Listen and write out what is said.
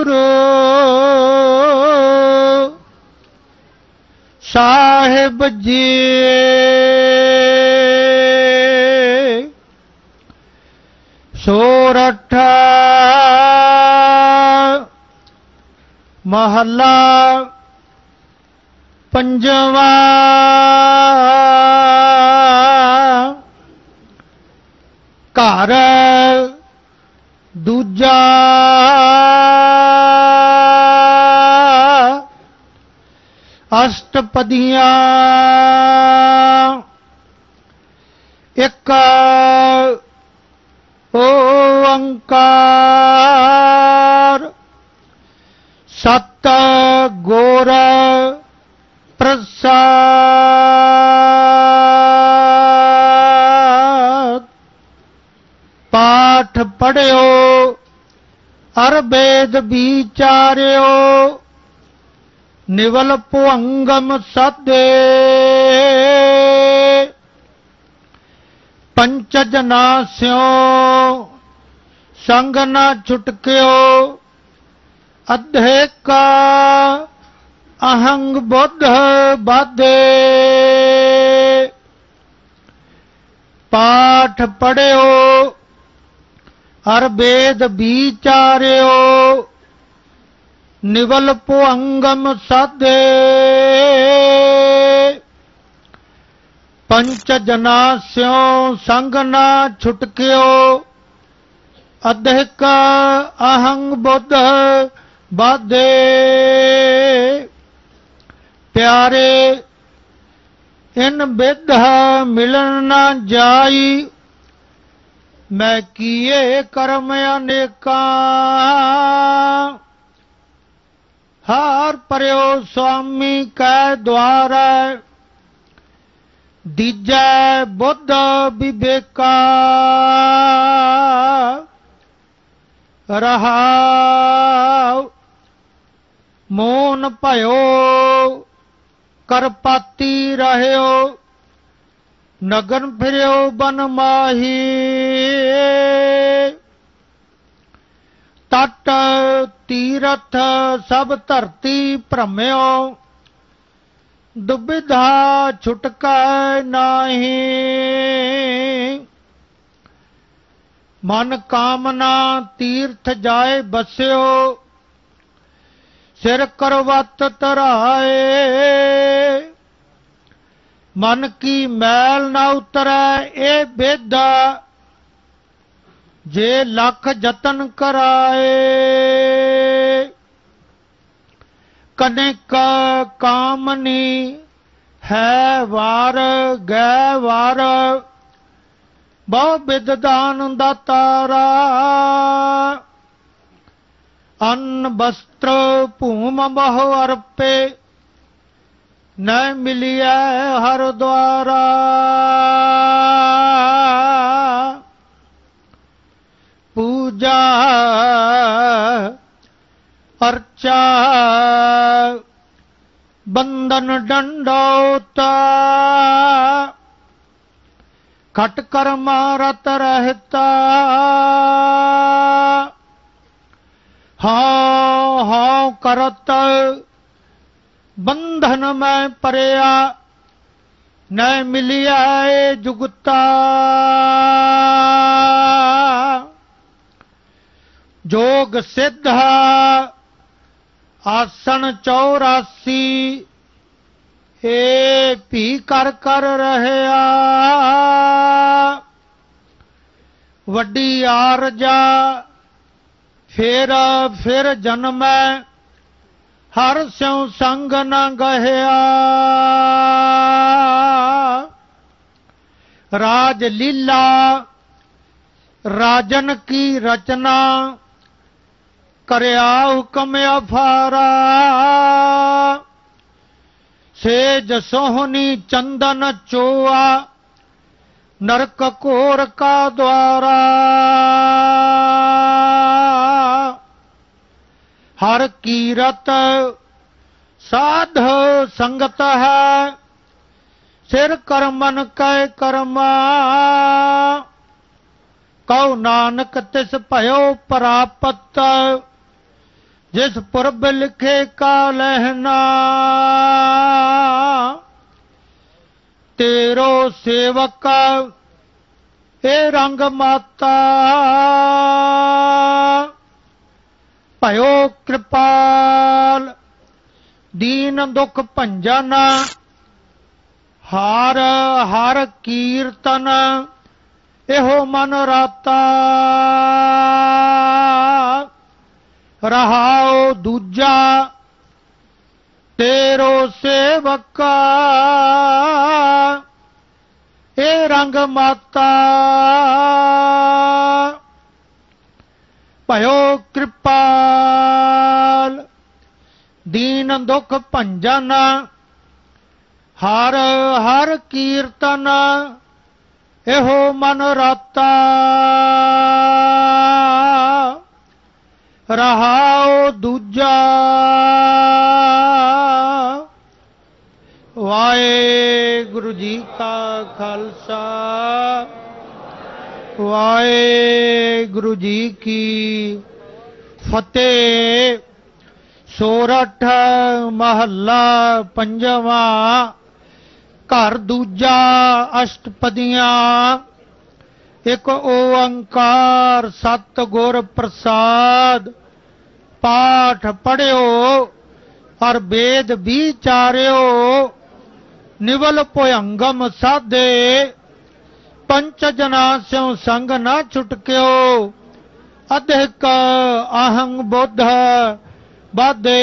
ਗੁਰੂ ਸਾਹਿਬ ਜੀ। ਸੋਰਠ ਮਹੱਲਾ ਪੰਜਵਾ। ਘਰ ਦੂਜਾ ਅਸ਼ਟਪਦੀਆਂ ਇੱਕ ਓੰਕਾਰ ਸਤ ਗੁਰ ਪ੍ਰਸਾਦ। ਪਾਠ ਪੜਿਓ ਅਰ ਵੇਦ ਵਿਚਾਰਿਓ ਨਿਵਲ ਭੁੰਗਮ ਸਾਦੇ ਪੰਚ ਜਨਾ ਸਿਓ ਸੰਗ ਨਾ ਛੁਟਕਿਓ ਅਧੇ ਕਾ ਅਹੰਗ ਬੁੱਧ ਬਾਦੇ ਪਾਠ ਪੜਿਓ ਅਰ ਵੇਦ ਵਿਚਾਰਿਓ ਨਿਵਲਪੋ ਅੰਗਮ ਸਾਦੇ ਪੰਚ ਜਨਾ ਸਿਓ ਸੰਗ ਨਾ ਛੁਟਕਿਓ ਅਧਿਕ ਅਹੰਗ ਬੁੱਧ ਬਾਦੇ ਪਿਆਰੇ ਇਨ ਬਿਧ ਮਿਲਣ ਨਾ ਜਾਈ ਮੈਂ ਕੀਏ ਕਰਮ ਅਨੇਕਾਂ ਹਾਰ ਪਰਿਓ ਸੁਆਮੀ ਕੈ ਦਵਾਰੈ ਦੀਜੈ ਬੁੱਧ ਵਿਵੇਕਾ ਰਹਾਉ ਮੋਨ ਭਇਓ ਕਰਪਾਤੀ ਰਹਿਓ ਨਗਨ ਫਿਰਿਓ ਬਨ ਮਾਹੀ ਤਟ ਤੀਰਥ ਸਭ ਧਰਤੀ ਭ੍ਰਮਿਓ। ਦੁਬਿਧਾ ਛੁਟਕੈ ਨਾਹੀ। ਮਨ ਕਾਮਨਾ ਤੀਰਥ ਜਾਏ ਬਸਿਓ। ਸਿਰ ਕਰਵਤ ਧਰਾਏ। ਮਨ ਕੀ ਮੈਲ ਨਾ ਉਤਰੈ, ਇਹ ਬੇਦਾ ਜੇ ਲੱਖ ਯਤਨ ਕਰਾਏ। ਕਨਿਕ ਕਾਮਨੀ ਹੈ ਵਾਰ ਗੈ ਵਾਰ, ਬਹੁ ਬਿਦ ਦਾਨ ਦਾਤਾਰਾ ਅੰਨ ਬਸਤਰ ਭੂਮ ਬਹੁ ਅਰਪੇ ਨ ਮਿਲਿਆ ਹਰ ਦੁਆਰਾ। ਪੂਜਾ ਅਰਚਾ ਬੰਧਨ ਡੰਡੋਤਾ ਖਟ ਕਰਮ ਰਤ ਰਹਤਾ ਹਾਂ ਹਾਂ ਕਰਤ ਬੰਧਨ ਮੈਂ ਪਰਿਆ ਨ ਮਿਲਿਆ ਏ ਜੁਗਤਾ ਜੋਗ ਸਿੱਧ ਆਸਣ 84 ਏ ਭੀ ਕਰ ਕਰ ਰਹਿਆ ਵੱਡੀ ਆਰਜਾ ਫੇਰ ਫਿਰ ਜਨਮੈ ਹਰ ਸਿਉ ਸੰਗ ਨ ਗਹਿਆ ਰਾਜ ਲੀਲਾ ਰਾਜਨ ਕੀ ਰਚਨਾ ਕਰਿਆ ਹੁਕਮ ਅਫਾਰਾ ਸੇਜ ਸੋਹਣੀ ਚੰਦਨ ਚੋਆ, ਨਰਕ ਕੋਰ ਕਾ ਦਵਾਰਾ ਹਰ ਕੀਰਤ ਸਾਧ ਸੰਗਤ ਹੈ, ਸਿਰ ਕਰਮਨ ਕੈ ਕਰਮਾ। ਕਉ ਨਾਨਕ ਤਿਸ ਭਇਓ ਪ੍ਰਾਪਤ। ਜਿਸ ਪੁਰਬ ਲਿਖੇ ਕਾ ਲਹਿਣਾ ਤੇਰੋ ਸੇਵਕ ਇਹ ਰੰਗ ਮਾਤਾ। ਭਇਓ ਕਿਰਪਾਲ, ਦੀਨ ਦੁਖ ਭੰਜਨ, ਹਾਰ ਹਰ ਕੀਰਤਨ, ਇਹੋ ਮਨ ਰਾਤਾ। ਰਹਾਉ ਦੂਜਾ, ਤੇਰੋ ਸੇਵਕਾ। ਇਹ ਰੰਗ ਮਾਤਾ। ਭਇਓ ਕਿਰਪਾਲ, ਦੀਨ ਦੁਖ ਭੰਜਨ, ਹਰ ਹਰ ਕੀਰਤਨ, ਇਹੋ ਮਨ ਰਾਤਾ। ਰਹਾਉ ਦੂਜਾ ਵਾਹਿਗੁਰੂ ਜੀ ਕਾ ਖਾਲਸਾ, ਵਾਹਿਗੁਰੂ ਜੀ ਕੀ ਫਤਿਹ। ਸੋਰਠ ਮਹੱਲਾ ਪੰਜਵਾਂ, ਘਰ ਦੂਜਾ ਅਸ਼ਟਪਦੀਆਂ ਇੱਕ ਓੰਕਾਰ ਸਤ ਗੁਰ ਪ੍ਰਸਾਦ। ਪਾਠ ਪੜਿਓ ਹਰ ਵੇਦ ਵਿਚਾਰਿਓ, ਨਿਵਲ ਭਯੰਗਮ ਸਾਧੇ। ਪੰਚ ਜਨਾ ਸਿਉ ਸੰਗ ਨਾ ਛੁਟਕਿਓ, ਅਧਿਕ ਅਹੰ ਬੁੱਧ ਬਾਦੇ